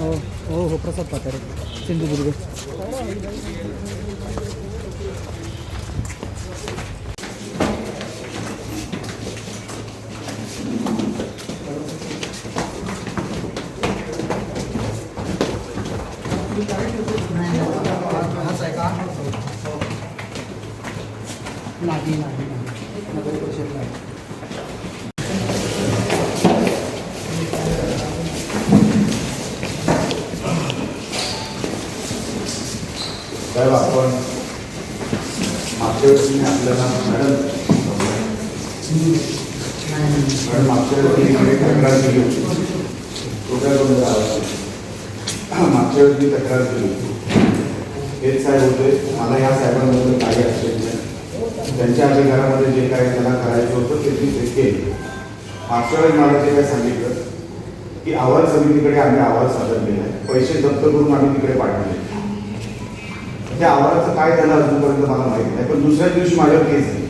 हो हो हो प्रसाद पातारे सिंधुदुर्ग. नाही नाही. आपल्याला मॅडम मॅडम मागच्या वेळेस मी तक्रार केली होती कृपया करून मागच्या वेळी तक्रार केली होती हेच साहेब होते मला या साहेबांबद्दल काही असेल नाही त्यांच्या अधिकारामध्ये जे काय त्यांना करायचं होतं ते मी ते केलं. मागच्या वेळी मला ते काय सांगितलं की अहवाल समितीकडे आम्ही आवाज सादर केला आहे पैसे जप्त करून आम्ही तिकडे पाठवले. त्या आवाराचं काय झालं अजूनपर्यंत मला माहिती नाही. पण दुसऱ्या दिवशी माझ्यावर केस झाली.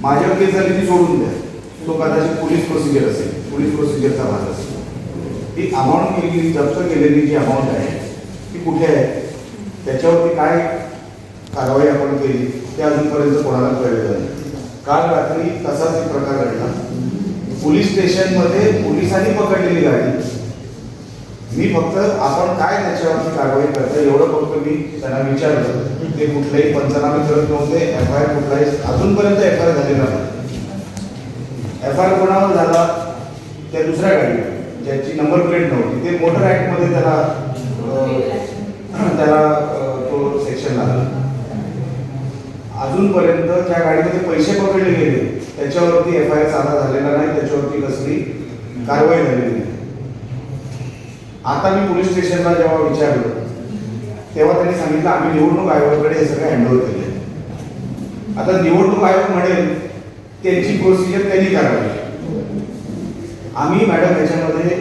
माझ्यावर केस झाली ती सोडून द्या. तो कदाचित पोलीस प्रोसिजर असेल. पोलीस प्रोसिजरचा भाग असेल. ती अमाऊंट केलेली जप्त केलेली जी अमाऊंट आहे ती कुठे आहे? त्याच्यावरती काय कारवाई आपण केली ते अजूनपर्यंत कोणाला कळलेलं नाही. काल रात्री तसाच एक प्रकार घडला. पोलीस स्टेशनमध्ये पोलिसांनी पकडलेली गाडी मी फक्त आपण काय त्याच्यावरती कारवाई करतो एवढं फक्त मी त्यांना विचारलं ते कुठलेही पंचनामे करत नव्हते एफ आय आर कुठलाही अजूनपर्यंत एफ आय आर झालेला नाही. एफ आय आर कोणावर झाला? त्या दुसऱ्या गाडीवर ज्याची नंबर प्लेट नव्हती. ते मोटर ॲक्टमध्ये त्याला त्याला तो सेक्शन लागला अजूनपर्यंत त्या गाडीमध्ये पैसे पकडले गेले. त्याच्यावरती एफ आय आर साधा झालेला नाही त्याच्यावरती कसली कारवाई झालेली नाही. आता मी पोलीस स्टेशनला जेव्हा विचारलं तेव्हा त्यांनी सांगितलं आम्ही निवडणूक आयोगाकडे हे सगळं हँडओव्हर केले आता निवडणूक आयोग म्हणेल त्यांची प्रोसिजर त्यांनी करावी. आम्ही मॅडम याच्यामध्ये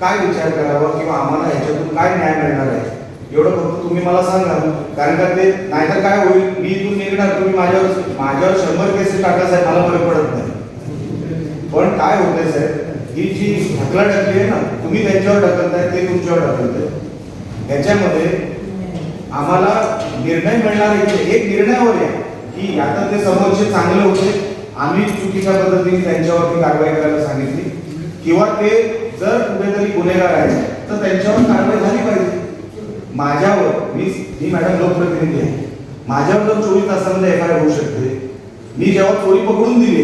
काय विचार करावा किंवा आम्हाला ह्याच्यातून काय न्याय मिळणार आहे एवढं फक्त तुम्ही मला सांगा. कारण का ते नाहीतर काय होईल? मी इथून निघणार तुम्ही माझ्यावर माझ्यावर शंभर केसेस टाका साहेब मला फरक पडत नाही. पण काय होतंय साहेब ही जी ढकलाढकली आहे ना तुम्ही त्यांच्यावर ढकलताय ते तुमच्यावर ढकलताय. ह्याच्यामध्ये आम्हाला निर्णय मिळणार आहे एक निर्णयावर आहे की आता ते समोरचे चांगले होते आम्ही चुकीच्या पद्धतीने त्यांच्यावरती कारवाई करायला सांगितली. किंवा ते जर कुठेतरी गुन्हेगार आहे तर त्यांच्यावर कारवाई झाली पाहिजे. माझ्यावर मी मी मॅडम लोकप्रतिनिधी आहे. माझ्यावर जर चोवीस तासामध्ये एफ आय होऊ शकते मी जेव्हा चोरी पकडून दिली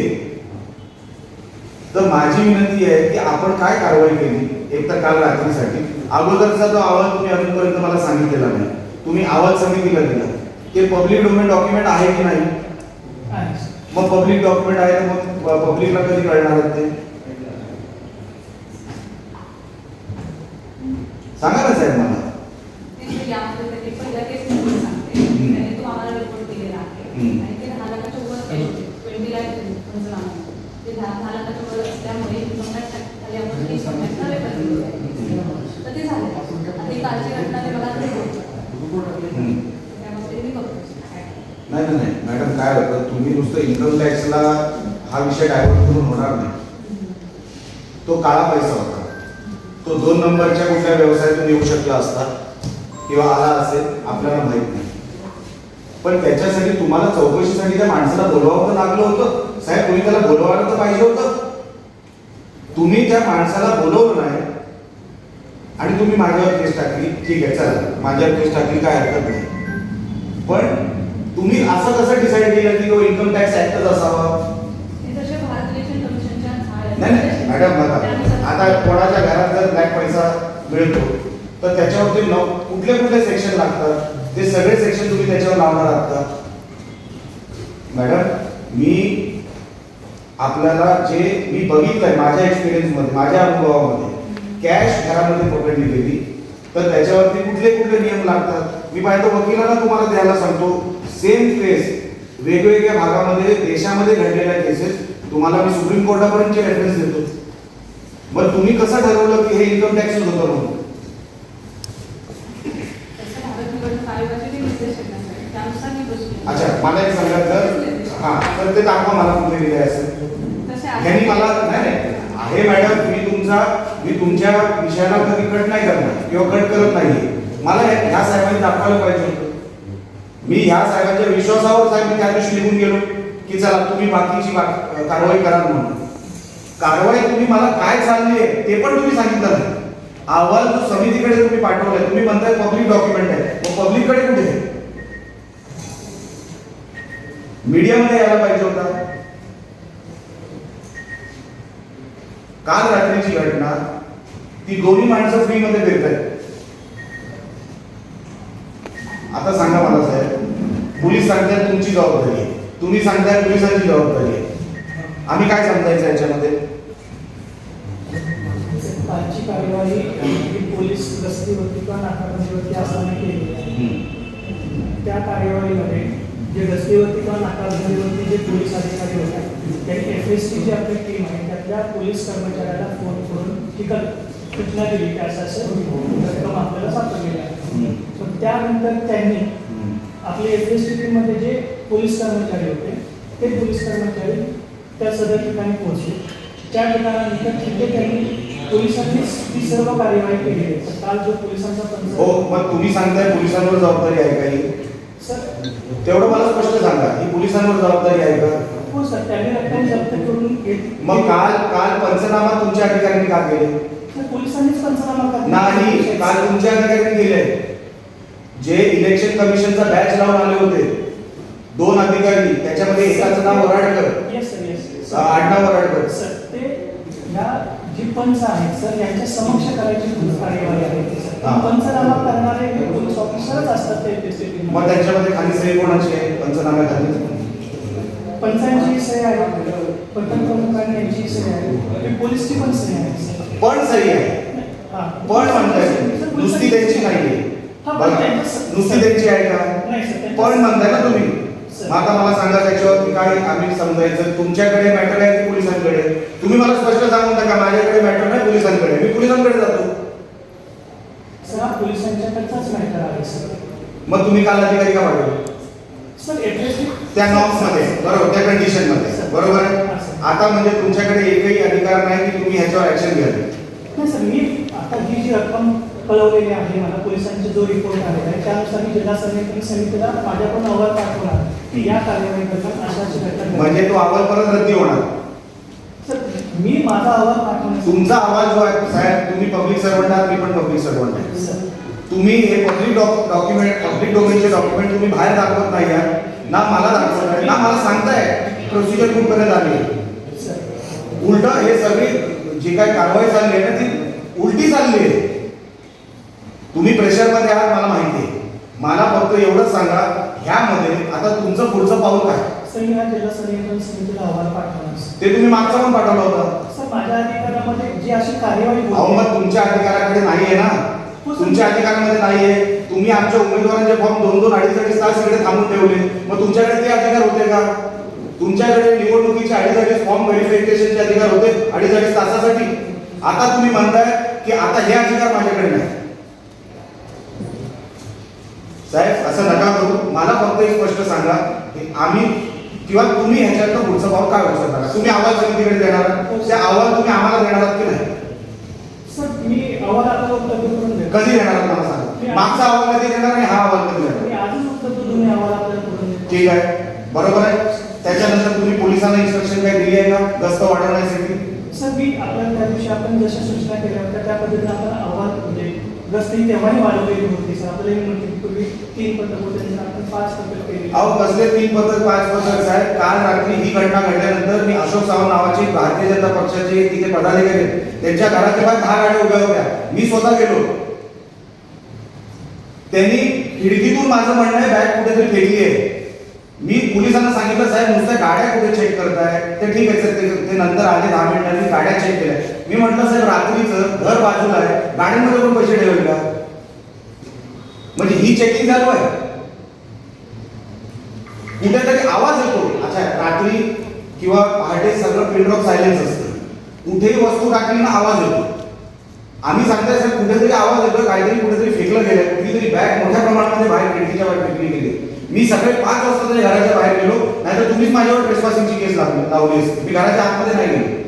तर माझी विनंती आहे की आपण काय कारवाई केली एक तर काल रात्रीसाठी? अगोदरचा जो अहवाल तुम्ही अजूनपर्यंत मला सांगितलेला नाही. तुम्ही अहवाल समितीला दिला. ते पब्लिक डोमेन डॉक्युमेंट आहे की नाही? मग पब्लिक डॉक्युमेंट आहे तर मग पब्लिकला कधी कळणार ते? सांगा ना साहेब मला ते यामध्ये त्यांनी पहिल्या केसमध्ये सांगते त्यांनी तो आम्हाला रिपोर्ट दिलेला आहे हम्म. आणि ते दहा लाखाच्या वर ट्वेंटी लाख पंचनामा ते दहा दहा लाखाच्या वर असल्यामुळे इन्कम टॅक्स खाली आपण तीस टक्क्याचा वेतन दिलेलं आहे. तर ते झालं आता ही कालची घटना ते मला रिपोर्ट हम्म. त्यामध्ये मी बघतो नाही नाही नाही मॅडम काय होतं तुम्ही नुसतं इन्कम टॅक्सला हा विषय डायव्हर्ट करून होणार नाही. तो काळा पैसा होता. तो दोन नंबरच्या कुठल्या व्यवसायातून येऊ शकला असता किंवा आला असेल आपल्याला माहीत नाही. पण त्याच्यासाठी तुम्हाला चौकशीसाठी त्या माणसाला बोलवावं तर लागलं होतं. साहेब तुम्ही त्याला बोलवायला तर पाहिजे होतं. तुम्ही त्या माणसाला बोलवलं नाही आणि तुम्ही माझ्यावर केस टाकली. ठीक आहे चला. माझ्यावर केस टाकली काय हरकत नाही. पण तुम्ही असं कसं डिसाईड केलं की तो इन्कम टॅक्स ऍक्टच असावा? नाही नाही मॅडम बघा आता कोणाच्या घरात जर ब्लॅक पैसा मिळतो तर त्याच्यावरती कुठले कुठले सेक्शन लागतात? ते सगळे सेक्शन तुम्ही त्याच्यावर लावणार आहात मॅडम मी आपल्याला जे मी बघितलंय माझ्या एक्सपिरियन्समध्ये माझ्या अनुभवामध्ये कॅश घरामध्ये पकडली गेली तर त्याच्यावरती कुठले कुठले नियम लागतात? मी पाहिजे वकिलाला तुम्हाला द्यायला सांगतो सेम केस वेगवेगळ्या भागामध्ये देशामध्ये घडलेल्या केसेस तुम्हाला मी सुप्रीम कोर्टापर्यंतचे रेफरन्स देतो. मग तुम्ही कसं ठरवलं की हे इन्कम टॅक्सच होतं म्हणून? अच्छा मला एक सांगा तर हा तर ते दाखवा मला कुठे दिले असेल तसे ह्यांनी मला नाही नाही. आहे मॅडम मी तुमचं मी तुमच्या विषयाला कधी कट नाही करणार किंवा कट करत नाही मला ह्या साहेबांनी दाखवायला पाहिजे होतं. मी ह्या साहेबांच्या विश्वासावर साहेब मी त्या दिवशी निघून गेलो की चला तुम्ही बाकीची कारवाई करा म्हणून. कारवाई तुम्ही मला काय चालली आहे ते पण तुम्ही सांगितलं नाही. अहवाल जो समितीकडे तुम्ही पाठवलाय तुम्ही म्हणताय पब्लिक डॉक्युमेंट आहे. मग पब्लिककडे कुठे आहे? मीडियामध्ये यायला पाहिजे होता. काल रात्रीची घटना ती दोन्ही माणसं फ्रीमध्ये फिरत आहेत आता सांगा मला पोलीस सांगतायत तुमची जबाबदारी आहे. तुम्ही सांगताय पोलिसांची जबाबदारी आहे. आम्ही काय समजायचं याच्यामध्ये? कालची कार्यवाही पोलीस गस्तीवरती किंवा नाकाबंदीवरती असताना केली आहे. त्या कार्यवाहीमध्ये जे गस्तीवरती किंवा नाकाबंदीवरती जे पोलीस अधिकारी होते त्यांनी एफ एस टी जी आपली टीम आहे त्यातल्या पोलीस कर्मचाऱ्याला फोन करून ठिकाण सूचना दिली की असं असं रक्कम आपल्याला सापडलेली आहे. त्यानंतर त्यांनी आपले एफ एस टी टीममध्ये जे पोलीस कर्मचारी होते ते पोलीस कर्मचारी त्या सदर ठिकाणी पोहोचले. त्या ठिकाणानंतर तिथे त्यांनी पोलिसांनीच ती सर्व कार्यवाही केली आहे. काल जो पोलिसांचा हो मग तुम्ही सांगताय पोलिसांवर जबाबदारी आहे का ही? सर तेवढं मला स्पष्ट सांगा ही पोलिसांवर जबाबदारी आहे का? हो सर त्यांनी रक्कम जप्त करून घेत- मग काल काल पंचनामा तुमच्या अधिकाऱ्यांनी का केले? पोलिसांनीच पंचनामा करण्यात नाही काल तुमच्या अधिकाऱ्यांनी केले. जे इलेक्शन कमिशनचा बॅच लावून आले होते दोन अधिकारी त्याच्यामध्ये एकाचं नाव वराडकर. येस सर येस आडनाव वराडकर. सर ते या जी पंच आहेत सर यांच्या समक्ष करायची कार्यवाही आहे. हा. पंचनामा करणारे पोलीस ऑफिसरच असतात ते मध्ये. मग त्याच्यामध्ये खाली सही कोणाची आहे? पंचनाम्याखाली पंचांची सही आहे. पथक प्रमुखांनी यांची सही आहे. पोलीसची पण सही आहे सर. पण सही आहे. हा. पण म्हणताय. नुसती त्यांची नाहीये. हा, त्यांचं- नुसती त्यांची आहे का? पण म्हणताय ना तुम्ही. आता मला सांगा त्याच्यावरती काय आम्ही समजायचं. तुमच्याकडे मॅटर आहे की पोलिसांकडे? तुम्ही मला स्पष्ट सांगून टाका माझ्याकडे मॅटर नाही पोलिसांकडे. मी पोलिसांकडे जातो. सर हा पोलिसांच्याकडचाच मॅटर आहे सर. मग तुम्ही काल अधिकारी का पाठवले? त्या नॉर्म्समध्ये. बरोबर त्या कंडिशनमध्ये. बरोबर आहे? आता म्हणजे तुमच्याकडे एकही अधिकार नाही की तुम्ही ह्याच्यावर ऍक्शन घ्याल नाही सर मी आता ही जी रक्कम कळवलेली आहे. मला पोलिसांचा जो रिपोर्ट आलेला आहे त्यानुसार मी जिल्हा समिती समितीला माझ्याकडून अहवाल पाठवणार की या कारवाई दरम्यान अशा अशी घटना. म्हणजे तो अहवाल परत रद्दी होणार. सर मी माझा अहवाल पाठवणार तुमचा अहवाल जो आहे साहेब तुम्ही पब्लिक सर्वंट आहात मी पण पब्लिक सर्वंट आहे. सर. तुम्ही हे पब्लिक डॉक्युमेंट पब्लिक डोमेनचे डॉक्युमेंट तुम्ही बाहेर दाखवत नाही आहात. ना मला दाखवत नाही ना मला सांगताय. प्रोसिजर कुठपर्यंत आली उलट हे सगळी जी काही कारवाई चालली आहे ना ती उलटी चालली आहे. तुम्ही प्रेशरमध्ये आहात मला माहिती आहे. मला फक्त एवढंच सांगा ह्यामध्ये आता तुमचं पुढचं पाऊल काय? हा. ते तुम्ही मागचा पण पाठवला होता. सर माझ्या अधिकारामध्ये जी अशी कार्यवाही मग तुमच्या अधिकाराकडे नाही आहे ना तुमच्या अधिकारामध्ये नाही आहे तुम्ही आमच्या उमेदवारांचे फॉर्म दोन दोन अडीच अडीच तास इकडे थांबून ठेवले. मग तुमच्याकडे ते अधिकार होते का? तुमच्याकडे निवडणुकीचे अडीच अडीच फॉर्म व्हेरिफिकेशनचे अधिकार होते अडीच अडीच तासासाठी. आता तुम्ही म्हणताय की आता हे अधिकार माझ्याकडे नाही. साहेब असं नका करू. मला फक्त एक स्पष्ट सांगा की आम्ही किंवा तुम्ही ह्याच्यातलं पुढचं पाऊल काय उचलणार तुम्ही अहवाल समितीकडे देणार आहात? ते अहवाल तुम्ही आम्हाला देणार आहात की नाही? कधी देणार? मला सांगा? मागचा अहवाल कधी देणार आणि हा अहवाल कधी देणार? ठीक आहे. बरोबर आहे. त्याच्यानंतर तुम्ही पोलिसांना इन्स्ट्रक्शन काय दिली आहे का? गस्त वाढवण्यासाठी? सर मी आपल्याला त्या दिवशी आपण जशा सूचना केल्या होत्या त्या पद्धतीने आपण अहवाल म्हणजे गस्ती तेव्हाही वाढवलेली होती. सर आपल्याला म्हणते पूर्वी तीन पथक होते आपण पाच पथक केली. अहो कसले तीन पथक पाच पथक? साहेब काल रात्री ही घटना घडल्यानंतर मी अशोक सावंत नावाचे भारतीय जनता पक्षाचे तिथे पदाधिकारी त्यांच्या घरात तेव्हा दहा गाड्या उभ्या होत्या. मी स्वतः गेलो त्यांनी खिडकीतून माझं म्हणणं आहे बॅग कुठेतरी फेकली आहे. मी पोलिसांना सांगितलं साहेब नुसत्या गाड्या कुठे चेक करताय? ते ठीक आहे सर ते ते नंतर आले दहा मिनिटांनी गाड्या चेक केल्या. मी म्हटलं साहेब रात्रीचं घर बाजूला आहे गाड्यांमध्ये पण पैसे ठेवेल का? म्हणजे ही चेकिंग चालू आहे. कुठेतरी आवाज येतो. अच्छा रात्री किंवा पहाटे सगळं पिनड्रॉप सायलेन्स असतं. कुठेही वस्तू टाकली ना आवाज येतो. आम्ही सांगताय साहेब कुठेतरी आवाज येतो काहीतरी कुठेतरी फेकलं गेलं कुठेतरी बॅग मोठ्या प्रमाणामध्ये बाहेर खिडकीच्या बाहेर फेकली गेली. मी सकाळी पाच वाजता तरी घराच्या बाहेर गेलो नाहीतर तुम्हीच माझ्यावर ट्रेसपासिंगची केस लावली लावली असती मी घराच्या आतमध्ये नाही गेलो.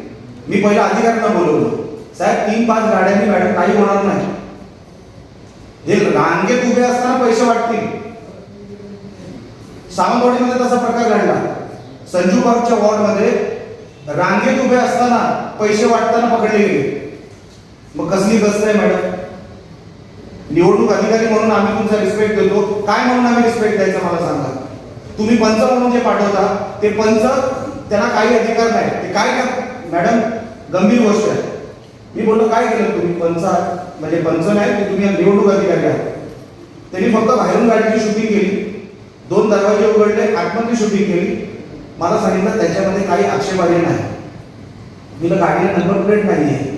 मी पहिला अधिकाऱ्यांना बोलवलं. साहेब तीन पाच गाड्यांनी मॅडम काही होणार नाही. हे रांगेत उभे असताना पैसे वाटतील. सावंतवाडीमध्ये तसा प्रकार घडला. संजू पार्कच्या वॉर्डमध्ये रांगेत उभे असताना पैसे वाटताना पकडले गेले. मग कसली गस्त आहे मॅडम? निवडणूक अधिकारी म्हणून आम्ही तुमचा रिस्पेक्ट देतो. काय म्हणून आम्ही रिस्पेक्ट द्यायचं मला सांगा? तुम्ही पंच म्हणून जे पाठवता ते पंच त्यांना काही अधिकार नाही. ते काय कर मॅडम गंभीर गोष्ट आहे. मी बोललो काय केलं तुम्ही? पंच म्हणजे पंच नाही ते तुम्ही निवडणूक अधिकारी आहात. त्यांनी फक्त बाहेरून गाडीची शूटिंग केली. दोन दरवाजे उघडले आतमध्ये शूटिंग केली. मला सांगितलं त्याच्यामध्ये काही आक्षेपार्ह नाही. तिला गाडीला नंबर प्लेट नाही आहे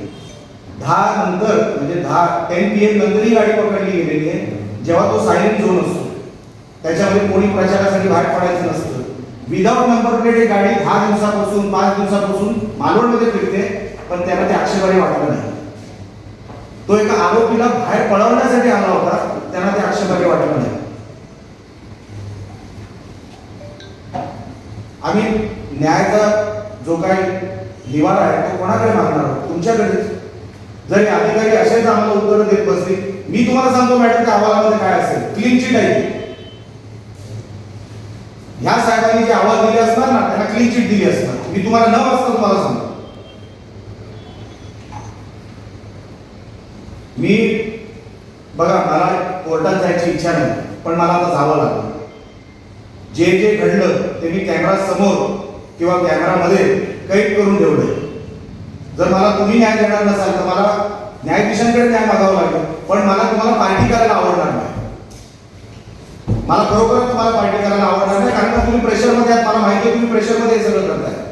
दहा नंतर म्हणजे दहा टेन पी एम नंतर ही गाडी पकडली गेलेली आहे. जेव्हा तो सायलेंट झोन असतो. त्याच्यामध्ये कोणी प्रचारासाठी बाहेर पडायचं नसतं. विदाऊट नंबर प्लेट ही गाडी दहा दिवसापासून पाच दिवसापासून मालवणमध्ये फिरते पण त्याला ते आक्षेपाने वाटलं नाही. तो एका आरोपीला बाहेर पळवण्यासाठी आला होता त्यांना ते आक्षेपारी वाटलं नाही. आम्ही न्यायाचा जो काही निवारा आहे तो कोणाकडे मागणार आहोत? जर हे अधिकारी असेच आम्हाला उत्तरं देत बसले मी तुम्हाला सांगतो मॅडम त्या अहवालामध्ये काय असेल? क्लीन चिट आहे. ह्या साहेबांनी जे अहवाल दिले असणार ना त्यांना क्लीन चिट दिली असणार. मी तुम्हाला न वाचता तुम्हाला सांगतो. मी बघा मला कोर्टात जायची इच्छा नाही पण मला आता जावं लागलं. जे जे घडलं ते मी कॅमेरा समोर किंवा कॅमेरामध्ये कैद करून ठेवलं जर मला तुम्ही न्याय देणार नसाल तर मला न्यायाधीशांकडे न्याय मागावं लागेल. पण मला तुम्हाला पार्टी करायला आवडणार नाही. मला खरोखर तुम्हाला पार्टी करायला आवडणार नाही कारण तुम्ही प्रेशरमध्ये आहात. मला माहिती आहे तुम्ही प्रेशरमध्ये हे सगळं करताय.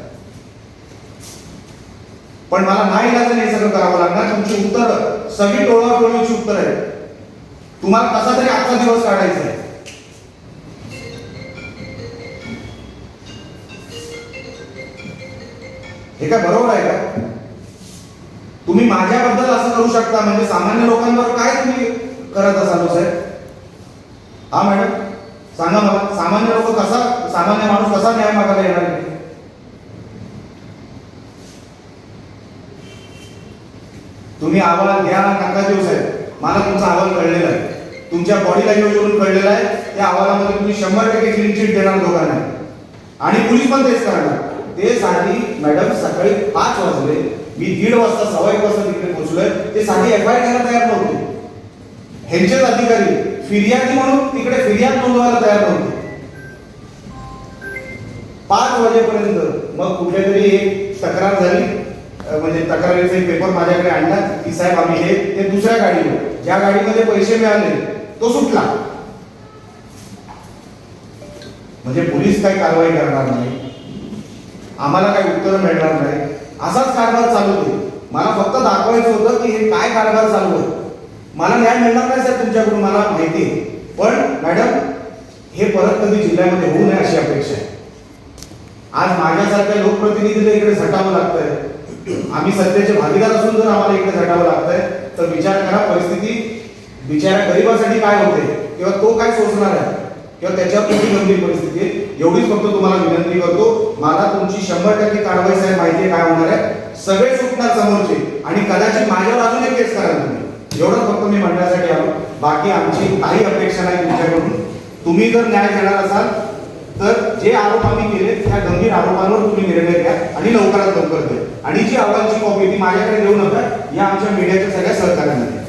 पण मला नाही लागलं हे सगळं करावं लागणार. तुमची उत्तर सगळी टोळा टोळीची उत्तर आहे. तुम्हाला कसा तरी आजचा दिवस काढायचा आहे. हे काय बरोबर आहे का? तुम्ही माझ्याबद्दल असं करू शकता म्हणजे सामान्य लोकांवर काय तुम्ही करत असाल हो साहेब? हा मॅडम सांगा मला सामान्य लोक कसा सामान्य माणूस कसा न्याय मागायला येणार नाही तुम्ही अहवाल घ्या नका देऊ साहेब. मला तुमचा अहवाल कळलेला आहे. तुमच्या बॉडी लँग्वेजवरून कळलेला आहे. त्या अहवालामध्ये तुम्ही शंभर टक्के क्लीन चिट देणार दोघांना आणि पोलीस पण तेच करणार. ते साठी मॅडम सकाळी पाच वाजले. मी दीड वाजता सव्वा एक वाजता तिकडे पोहोचलोय. ते साधी एफ आय घ्यायला तयार नव्हते. ह्यांचेच अधिकारी फिर्यादी म्हणून तिकडे फिर्याद नोंदवायला तयार नव्हते. पाच वाजेपर्यंत मग कुठेतरी एक तक्रार झाली. म्हणजे तक्रारीचा एक पेपर माझ्याकडे आणला. की साहेब आम्ही हे ते दुसऱ्या गाडीवर. ज्या गाडीमध्ये पैसे मिळाले तो सुटला. म्हणजे पोलीस काही कारवाई करणार नाही. आम्हाला काही उत्तर मिळणार नाही. असाच कारभार चालू होते. मला फक्त दाखवायचं होतं की हे काय कारभार चालू आहे. मला न्याय मिळणार नाही साहेब तुमच्याकडून मला माहिती आहे. पण मॅडम हे परत कधी जिल्ह्यामध्ये होऊ नये अशी अपेक्षा आहे. आज माझ्यासारख्या लोकप्रतिनिधीला इकडे झटावं लागतंय. आम्ही सत्तेचे भागीदार असून जर आम्हाला इकडे झटावं लागतंय तर विचार करा परिस्थिती बिचारा गरिबासाठी काय होते किंवा तो काय सोचणार आहे किंवा त्याच्यावर किती गंभीर परिस्थिती आहे. एवढीच फक्त तुम्हाला विनंती करतो. मला तुमची शंभर टक्के कारवाई साहेब माहिती काय होणार आहे. सगळे सुटणार समोरचे. आणि कदाचित माझ्यावर अजून एक केस कराल तुम्ही. एवढं फक्त मी म्हणण्यासाठी आलो. बाकी आमची काही अपेक्षा नाही तुमच्याकडून. तुम्ही जर न्याय देणार असाल तर जे आरोप आम्ही केले त्या गंभीर आरोपांवर तुम्ही निर्णय घ्या आणि लवकरात लवकर द्या आणि जी अहवालची कॉपी ती माझ्याकडे देऊ नका या आमच्या मीडियाच्या सगळ्या सहकार्याने